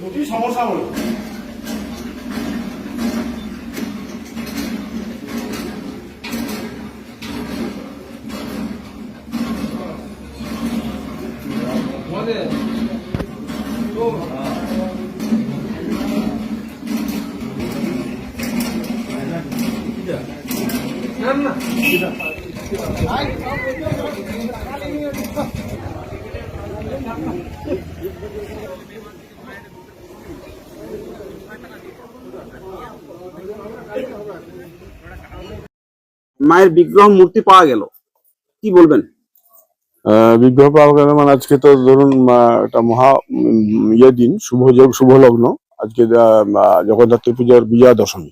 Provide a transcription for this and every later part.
প্রচুর সমস্যা হলো মায়ের বিগ্রহ মূর্তি পাওয়া গেল। কি বলবেন? বিগ্রহ পাওয়া গেল মানে আজকে তো ধরুন একটা মহা ইয়ে দিন, শুভ যোগ, শুভ লগ্ন। আজকে জগদ্ধাত্রী পূজার বিজয়া দশমী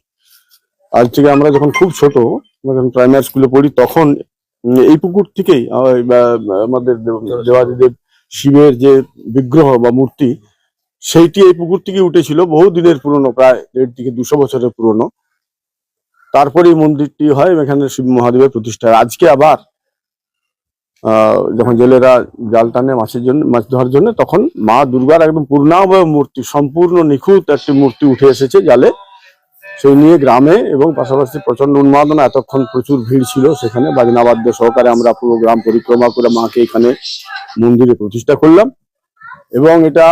আজ থেকে আমরা যখন খুব ছোট যখন প্রাইমারি স্কুলে পড়ি, তখন এই পুকুর থেকেই আমাদের দেব- দেবাদিদেব শিবের যে বিগ্রহ বা মূর্তি, সেইটি এই পুকুর থেকে উঠেছিল বহু দিনের পুরনো, প্রায় দেড় থেকে দুশো বছরের পুরনো। তারপরে এই মন্দিরটি হয়, এখানে শিব মহাদেবের প্রতিষ্ঠা। আজকে আবার যখন জেলেরা জাল টানে মাছের জন্য, মাছ ধরার জন্য, তখন মা দুর্গার একদম পূর্ণাবয় মূর্তি, সম্পূর্ণ নিখুঁত একটি মূর্তি উঠে এসেছে জালে। সেই নিয়ে গ্রামে এবং পাশাপাশি প্রচণ্ড উন্মাদনা, এতক্ষণ প্রচুর ভিড় ছিল সেখানে। বাজনাবাদ্য সহকারে আমরা পুরো গ্রাম পরিক্রমা করে মাকে এখানে মন্দিরে প্রতিষ্ঠা করলাম। এবং এটা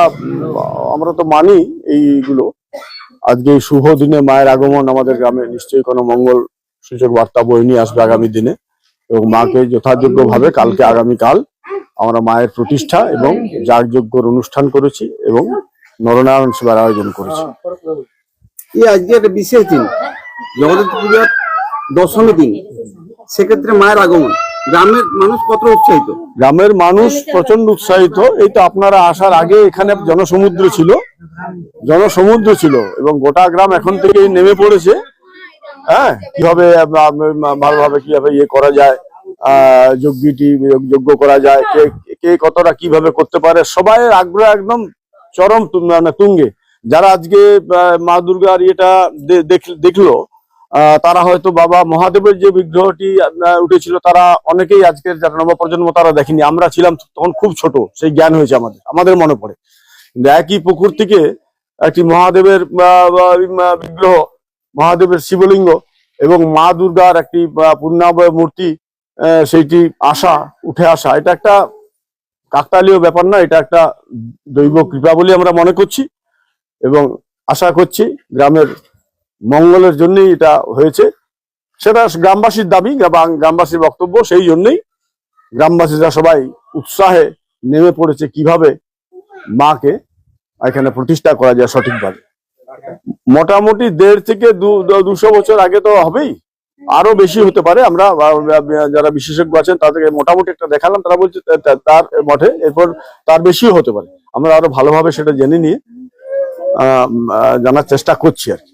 আমরা তো মানি এইগুলো। আজকে এই শুভ দিনে মায়ের আগমন আমাদের গ্রামে নিশ্চয়ই কোনো মঙ্গল সূচক বার্তা বই নিয়ে আসবে আগামী দিনে। এবং মাকে যথাযোগ্য ভাবে কালকে আগামীকাল আমরা মায়ের প্রতিষ্ঠা এবং যাগযজ্ঞর অনুষ্ঠান করেছি এবং নরনারায়ণ সেবার আয়োজন করেছি। এই আজকে একটা বিশেষ দিন জগদ্ধাত্রী পূজার দশমী দিন, সেক্ষেত্রে মায়ের আগমন। গ্রামের মানুষ কত উৎসাহিত? গ্রামের মানুষ প্রচণ্ড উৎসাহিত। এই তো আপনারা আসার আগে এখানে জনসমুদ্র ছিল। জনসমুদ্র ছিল এবং গোটা গ্রাম এখন থেকে নেমে পড়েছে। হ্যাঁ কীভাবে ভালোভাবে কীভাবে ইয়ে করা যায় যজ্ঞটি যোগ্য করা যায়, কে কে কতটা কীভাবে করতে পারে সবাই আগ্রহ একদম চরম তুঙ্গে। যারা আজকে মা দুর্গার ইয়েটা দেখ- দেখল তারা হয়তো বাবা মহাদেবের যে বিগ্রহটি উঠেছিল, তারা অনেকেই আজকের যারা নব প্রজন্ম তারা দেখেনি। আমরা ছিলাম তখন খুব ছোট, সেই জ্ঞান হয়েছে আমাদের আমাদের মনে পড়ে। একই পুকুর থেকে একটি মহাদেবের বিগ্রহ, মহাদেবের শিবলিঙ্গ এবং মা দুর্গার একটি পূর্ণাবয় মূর্তি সেইটি আসা, উঠে আসা, এটা একটা কাকতালীয় ব্যাপার না, এটা একটা দৈব কৃপা বলে আমরা মনে করছি এবং আশা করছি গ্রামের মঙ্গলের জন্যই এটা হয়েছে। সেটা গ্রামবাসীর দাবি, গ্রাম- গ্রামবাসীর বক্তব্য, সেই জন্যই গ্রামবাসীরা সবাই উৎসাহে নেমে পড়েছে কীভাবে মাকে এখানে প্রতিষ্ঠা করা যায় সঠিকভাবে। মোটামুটি দেড় থেকে দুশো বছর আগে তো হবেই। আরও বেশি হতে পারে, আমরা যারা বিশেষজ্ঞ আছেন, তাদেরকে মোটামুটি একটা দেখালাম, তারা বলছে তার মঠে এরপর তার বেশিও হতে পারে। আমরা আরও ভালোভাবে সেটা জেনে নিয়ে জানার চেষ্টা করছি আর কি।